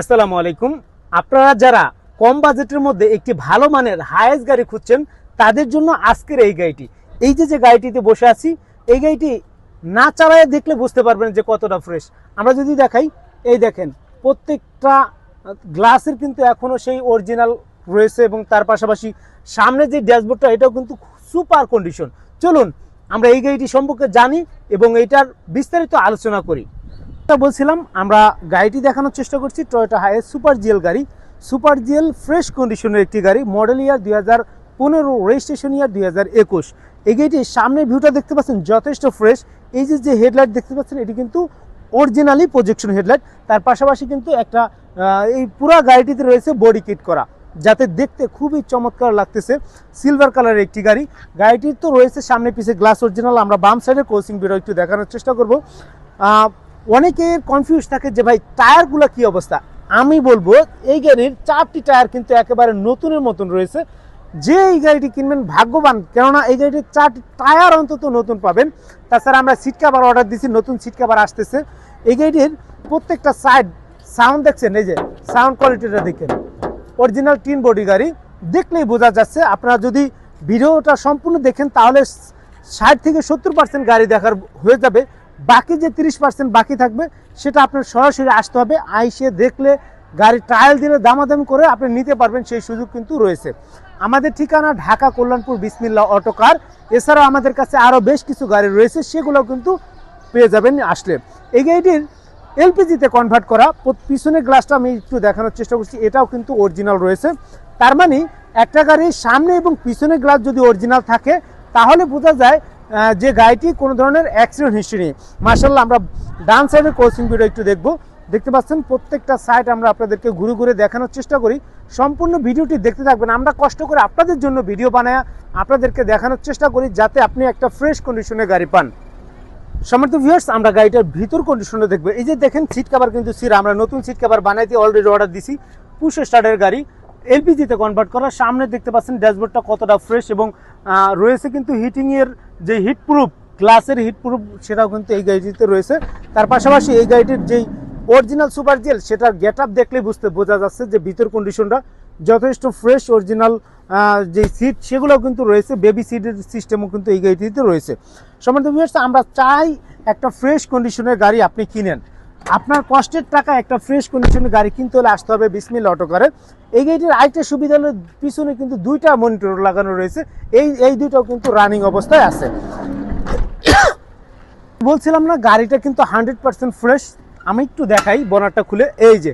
আসসালামু আলাইকুম। আপনারা যারা কম বাজেটের মধ্যে একটি ভালো মানের হায়েস্ট গাড়ি খুঁজছেন, তাদের জন্য আজকের এই গাড়িটি। এই যে যে গাড়িটিতে বসে আছি, এই গাড়িটি না চালায় দেখলে বুঝতে পারবেন যে কতটা ফ্রেশ আমরা যদি দেখাই, এই দেখেন, প্রত্যেকটা গ্লাসের কিন্তু এখনও সেই অরিজিনাল রয়েছে এবং তার পাশাপাশি সামনে যে ড্যাশবোর্ডটা, এটাও কিন্তু সুপার কন্ডিশন চলুন, আমরা এই গাড়িটি সম্পর্কে জানি এবং এইটার বিস্তারিত আলোচনা করি। যেটা বলছিলাম, আমরা গাড়িটি দেখানোর চেষ্টা করছি টয়োটা হাইয়েস্ট সুপার জিএল গাড়ি। সুপার জিএল ফ্রেশ কন্ডিশনের একটি গাড়ি মডেল ইয়ার দুই হাজার পনেরো রেজিস্ট্রেশন ইয়ার দুই হাজার একুশ। এই গাড়িটির সামনের ভিউটা দেখতে পাচ্ছেন, যথেষ্ট ফ্রেশ এই যে যে হেডলাইট দেখতে পাচ্ছেন, এটি কিন্তু অরিজিনালি প্রজেকশন হেডলাইট তার পাশাপাশি কিন্তু একটা এই পুরো গাড়িটিতে রয়েছে বডি কিট করা, যাতে দেখতে খুবই চমৎকার লাগতেছে। সিলভার কালারের একটি গাড়ি। গাড়িটির তো রয়েছে সামনে পিছে গ্লাস অরিজিনাল আমরা বাম সাইডে কোচিং বিরো একটু দেখানোর চেষ্টা করব। অনেকের কনফিউজ থাকে যে ভাই টায়ারগুলো কি অবস্থা? আমি বলব, এই গাড়ির চারটি টায়ার কিন্তু একেবারে নতুনের মতন রয়েছে। যে এই গাড়িটি কিনবেন ভাগ্যবান, কেননা এই গাড়িটির চারটি টায়ার অন্তত নতুন পাবেন। তাছাড়া আমরা সিট কাভার অর্ডার দিছি, নতুন সিট কাভার আসতেছে। এই গাড়িটির প্রত্যেকটা সাইড সাউন্ড দেখছেন? এই যে সাউন্ড কোয়ালিটিটা দেখেন। অরিজিনাল টিন বডি গাড়ি। দেখলেই বোঝা যাচ্ছে, আপনারা যদি ভিডিওটা সম্পূর্ণ দেখেন, তাহলে ষাট থেকে সত্তর পার্সেন্ট গাড়ি দেখার হয়ে যাবে। বাকি যে তিরিশ পার্সেন্ট বাকি থাকবে, সেটা আপনার সরাসরি আসতে হবে। আইসে দেখলে গাড়ি ট্রায়াল দিলে দামাদামি করে আপনি নিতে পারবেন, সেই সুযোগ কিন্তু রয়েছে। আমাদের ঠিকানা ঢাকা কল্যাণপুর বিসমিল্লা অটো কার। এছাড়াও আমাদের কাছে আরও বেশ কিছু গাড়ি রয়েছে সেগুলো কিন্তু পেয়ে যাবেন আসলে। এই গাড়িটির এলপিজিতে কনভার্ট করা পিছনের গ্লাসটা আমি একটু দেখানোর চেষ্টা করছি, এটাও কিন্তু অরিজিনাল রয়েছে। তার মানে একটা গাড়ির সামনে এবং পিছনের গ্লাস যদি অরিজিনাল থাকে, তাহলে বোঝা যায় যে গাড়িটি কোনো ধরনের অ্যাক্সিডেন্ট হিস্ট্রি নেই। মার্শাল্লাহ আমরা ডান সাইডের কোচিং ভিডিও একটু দেখব। দেখতে পাচ্ছেন, প্রত্যেকটা সাইড আমরা আপনাদেরকে ঘুরে ঘুরে দেখানোর চেষ্টা করি। সম্পূর্ণ ভিডিওটি দেখতে থাকবেন। আমরা কষ্ট করে আপনাদের জন্য ভিডিও বানায় আপনাদেরকে দেখানোর চেষ্টা করি, যাতে আপনি একটা ফ্রেশ কন্ডিশনে গাড়ি পান। সমর্থ ভিউয়ার্স আমরা গাড়িটার ভিতর কন্ডিশনে দেখব। এই যে দেখেন সিট কভার কিন্তু সিরা আমরা নতুন সিট কভার বানাইতে অলরেডি অর্ডার দিছি। পুশ স্টার্টের গাড়ি। এলপিজিতে কনভার্ট করা। সামনে দেখতে পাচ্ছেন ড্যাশবোর্ডটা কতটা ফ্রেশ এবং রয়েছে কিন্তু হিটিং এর যে হিট প্রুফ গ্লাসের হিট প্রুফ সেটাও কিন্তু এই গাড়িটিতে রয়েছে। তার পাশাপাশি এই গাড়িটির যেই অরিজিনাল সুপার জেল সেটার গেট আপ দেখলে বুঝতে, বোঝা যাচ্ছে যে ভিতর কন্ডিশনটা যথেষ্ট ফ্রেশ অরিজিনাল যে সিট সেগুলোও কিন্তু রয়েছে। বেবি সিটের সিস্টেমও কিন্তু এই গাড়িটিতে রয়েছে। সম্বন্ধে আমরা চাই একটা ফ্রেশ কন্ডিশনের গাড়ি আপনি কিনেন। আপনার কষ্টের টাকা একটা ফ্রেশ কন্ডিশনের গাড়ি কিনতে হলে আসতে হবে বিসমিল অটো করে। এই গাড়িটির আরেকটা সুবিধা হলো, পিছনে কিন্তু দুইটা মনিটর লাগানো রয়েছে। এই এই দুইটাও কিন্তু রানিং অবস্থায় আছে। বলছিলাম না, গাড়িটা কিন্তু হান্ড্রেড পার্সেন্ট ফ্রেশ আমি একটু দেখাই বনারটা খুলে। এই যে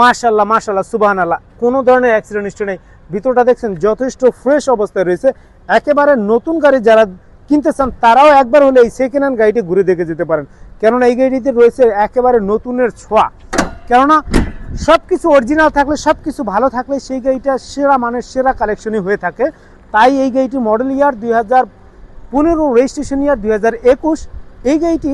মাশাল্লাহ মাশাল্লাহ সুবাহান আল্লাহ কোনো ধরনের অ্যাক্সিডেন্ট হিস্ট্রি নেই। ভিতরটা দেখছেন, যথেষ্ট ফ্রেশ অবস্থায় রয়েছে। একেবারে নতুন গাড়ি যারা কিনতে চান তারাও একবার হলে এই সেকেন্ড হ্যান্ড গাড়িটি ঘুরে দেখে যেতে পারেন। কেননা এই গাড়িটিতে রয়েছে একেবারে নতুনের ছোঁয়া। কেননা সব কিছু অরিজিনাল থাকলে সব কিছু ভালো থাকলে সেই গাড়িটা সেরা মানের, সেরা কালেকশনই হয়ে থাকে। তাই এই গাড়িটি মডেল ইয়ার দুই হাজার পনেরো রেজিস্ট্রেশন ইয়ার দুই হাজার একুশ। এই গাড়িটি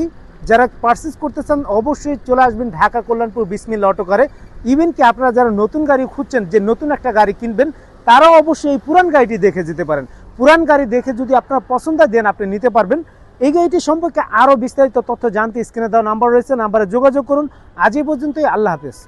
যারা পারচেস করতে চান, অবশ্যই চলে আসবেন ঢাকা কল্যাণপুর বিসমিল অটো করে। ইভেন কি আপনারা যারা নতুন গাড়ি খুঁজছেন, যে নতুন একটা গাড়ি কিনবেন, তারাও অবশ্যই এই পুরান গাড়িটি দেখে যেতে পারেন। পুরান গাড়ি দেখে যদি আপনার পছন্দ দেন আপনি নিতে পারবেন। এই গাড়িটি সম্পর্কে আরও বিস্তারিত তথ্য জানতে স্ক্রিনে দেওয়া নাম্বার রয়েছে, নাম্বারে যোগাযোগ করুন। আজই পর্যন্তই, আল্লাহ হাফেজ।